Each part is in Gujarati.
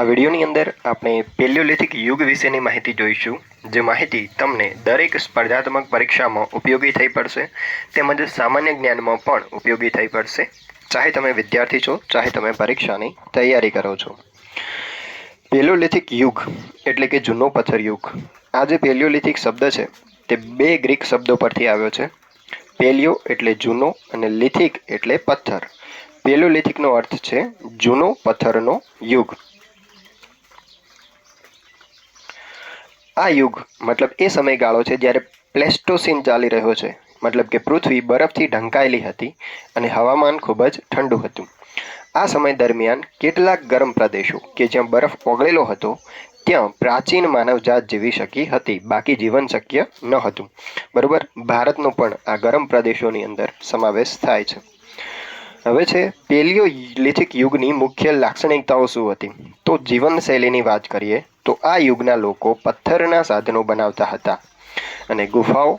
આ વિડીયોની અંદર આપણે પેલિયોલિથિક યુગ વિશેની માહિતી જોઈશું. જે માહિતી તમને દરેક સ્પર્ધાત્મક પરીક્ષામાં ઉપયોગી થઈ પડશે તેમજ સામાન્ય જ્ઞાનમાં પણ ઉપયોગી થઈ પડશે. ચાહે તમે વિદ્યાર્થી છો, ચાહે તમે પરીક્ષાની તૈયારી કરો છો. પેલિયોલિથિક યુગ એટલે કે જૂનો પથ્થર યુગ. આ જે પેલિયોલિથિક શબ્દ છે, તે બે ગ્રીક શબ્દો પરથી આવ્યો છે. પેલિયો એટલે જૂનો અને લિથિક એટલે પથ્થર. પેલિયોલિથિકનો અર્થ છે જૂનો પથ્થરનો યુગ. આ યુગ મતલબ એ સમયગાળો છે જ્યારે પ્લેસ્ટોસીન ચાલી રહ્યો છે. મતલબ કે પૃથ્વી બરફથી ઢંકાયેલી હતી અને હવામાન ખૂબ જ ઠંડુ હતું. આ સમય દરમિયાન કેટલાક ગરમ પ્રદેશો કે જ્યાં બરફ ઓગળેલો હતો, ત્યાં પ્રાચીન માનવજાત જીવી શકી હતી, બાકી જીવન શક્ય ન હતું. બરોબર? ભારતનો પણ આ ગરમ પ્રદેશોની અંદર સમાવેશ થાય છે. હવે છે, પેલિયોલિથિક યુગની મુખ્ય લાક્ષણિકતાઓ શું હતી? તો જીવનશૈલીની વાત કરીએ તો આ યુગના લોકો પથ્થરના સાધનો બનાવતા હતા અને ગુફાઓ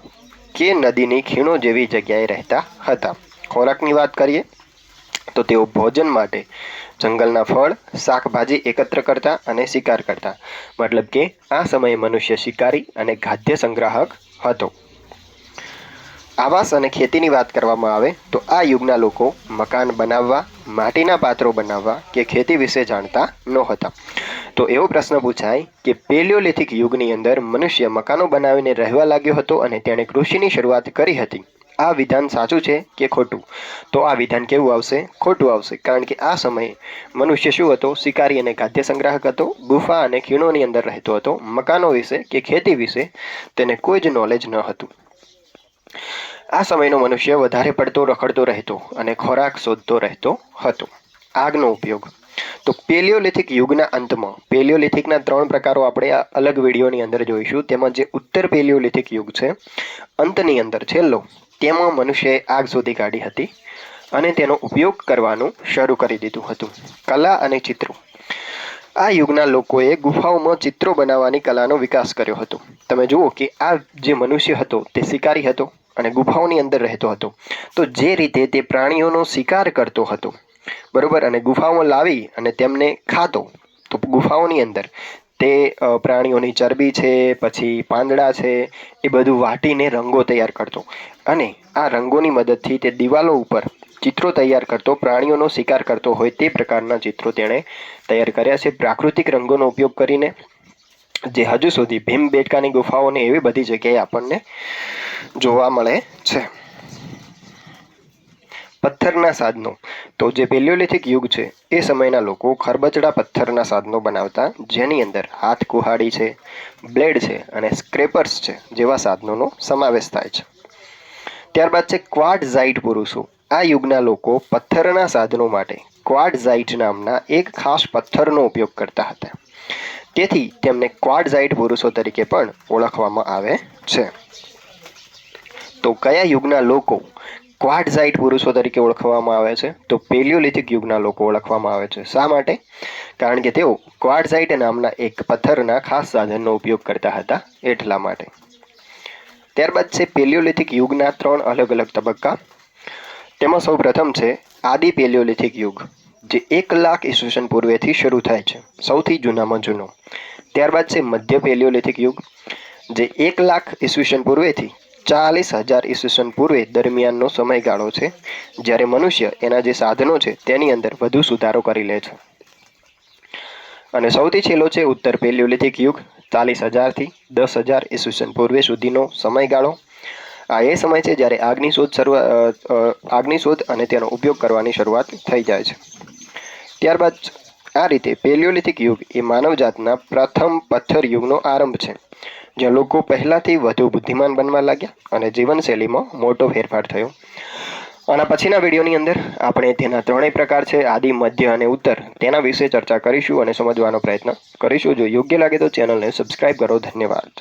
કે નદીની ખીણો જેવી જગ્યાએ રહેતા હતા. ખોરાકની વાત કરીએ તો તેઓ ભોજન માટે જંગલના ફળ, શાકભાજી એકત્ર કરતા અને શિકાર કરતા. મતલબ કે આ સમયે મનુષ્ય શિકારી અને ખાદ્ય સંગ્રાહક હતો. આવાસ અને ખેતીની વાત કરવામાં આવે તો આ યુગના લોકો મકાન બનાવવા, માટીના પાત્રો બનાવવા કે ખેતી વિશે જાણતા નહોતા. તો એવો પ્રશ્ન પૂછાય કે પેલિયોલિથિક યુગની અંદર મનુષ્ય મકાનો બનાવીને રહેવા લાગ્યો હતો અને તેણે કૃષિની શરૂઆત કરી હતી. આ વિધાન સાચું છે કે ખોટું? તો આ વિધાન કેવું આવશે? ખોટું આવશે, કારણ કે આ સમયે મનુષ્ય શું હતો? શિકારી અને ખાદ્ય સંગ્રાહક હતો, ગુફા અને ખીણોની અંદર રહેતો હતો, મકાનો વિશે કે ખેતી વિશે તેને કોઈ જ નોલેજ ન હતું. આ સમયનો મનુષ્ય વધારે પડતો રખડતો રહેતો અને ખોરાક શોધતો રહેતો હતો. આગનો ઉપયોગ. તો પેલિયોલિથિક યુગના અંતમાં પેલિયોલિથિકના ત્રણ પ્રકારો આપણે આ અલગ વિડીયોની અંદર જોઈશું. તેમાં જે ઉત્તર પેલિયોલિથિક યુગ છે, અંતની અંદર છેલ્લો તેમાં મનુષ્યએ આગ શોધી કાઢી હતી અને તેનો ઉપયોગ કરવાનું શરૂ કરી દીધું હતું. કલા અને ચિત્રો. આ યુગના લોકોએ ગુફાઓમાં ચિત્રો બનાવવાની કલાનો વિકાસ કર્યો હતો. તમે જુઓ કે આ જે મનુષ્ય હતો, તે શિકારી હતો. અને ગુફાઓની અંદર રહેતો હતો. તો જે રીતે તે પ્રાણીઓનો શિકાર કરતો હતો. બરોબર? અને ગુફાઓમાં લાવી અને તેમને ખાતો. તો ગુફાઓની અંદર તે પ્રાણીઓની ચરબી છે, પછી પાંદડા છે, એ બધું વાટીને રંગો તૈયાર કરતો. અને આ રંગોની મદદથી તે દિવાલો ઉપર ચિત્રો તૈયાર કરતો, પ્રાણીઓનો શિકાર કરતો હોય તે પ્રકારના ચિત્રો તેણે તૈયાર કર્યા છે. પ્રાકૃતિક રંગોનો ઉપયોગ કરીને જે હજુ સુધી ભીમ બેટકાની ગુફાઓને એવી બધી જગ્યાએ આપણને જોવા મળે છે. પથ્થરના સાધનો. તો જે પેલિયોલિથિક યુગ છે, એ સમયના લોકો ખરબચડા પથ્થરના સાધનો બનાવતા, જેની અંદર હાથ કુહાડી છે, બ્લેડ છે અને સ્ક્રેપર્સ છે, જેવા સાધનોનો સમાવેશ થાય છે. ત્યારબાદ છે ક્વાડઝાઇટ પુરુષો. આ યુગના લોકો પથ્થરના સાધનો માટે ક્વાડઝાઇટ નામના એક ખાસ પથ્થરનો ઉપયોગ કરતા હતા. તેથી તેમને ક્વાડઝાઇટ પુરુષો તરીકે પણ ઓળખવામાં આવે છે. તો કયા યુગના લોકો ક્વાડઝાઇટ પુરુષો તરીકે ઓળખવામાં આવે છે? તો પેલિયોલિથિક યુગના લોકો ઓળખવામાં આવે છે. શા માટે? કારણ કે તેઓ ક્વાડઝાઇટ નામના એક પથ્થરના ખાસ સાધનનો ઉપયોગ કરતા હતા એટલા માટે. ત્યારબાદ છે પેલિયોલિથિક યુગના ત્રણ અલગ અલગ તબક્કા. તેમાં સૌ પ્રથમ છે આદિ પેલિયોલિથિક યુગ, જે એક લાખ ઈસવીસન પૂર્વેથી શરૂ થાય છે. સૌથી જૂનામાં જૂનો. ત્યારબાદ છે મધ્ય પેલિયોલિથિક યુગ, જે એક લાખ ઈસવીસન પૂર્વેથી ચાલીસ હજાર ઈસવીસન પૂર્વે દરમિયાનનો સમયગાળો છે, જ્યારે મનુષ્ય એના જે સાધનો છે તેની અંદર વધુ સુધારો કરી લે છે. અને સૌથી છેલ્લો છે ઉત્તર પેલિયોલિથિક યુગ, ચાલીસ હજારથી દસ હજાર ઈસવીસન પૂર્વે સુધીનો સમયગાળો. આ એ સમય છે જ્યારે આગની શોધ શરૂઆત આગની શોધ અને તેનો ઉપયોગ કરવાની શરૂઆત થઈ જાય છે. ત્યારબાદ આ રીતે પેલિયોલિથિક યુગ એ માનવજાતના પ્રથમ પથ્થર યુગનો આરંભ છે. જ્યાં લોકો પહેલાંથી વધુ બુદ્ધિમાન બનવા લાગ્યા અને જીવનશૈલીમાં મોટો ફેરફાર થયો. આના પછીના વિડીયોની અંદર આપણે તેના ત્રણેય પ્રકાર છે, આદિ, મધ્ય અને ઉત્તર, તેના વિશે ચર્ચા કરીશું અને સમજવાનો પ્રયત્ન કરીશું. જો યોગ્ય લાગે તો ચેનલને સબસ્ક્રાઈબ કરો. ધન્યવાદ.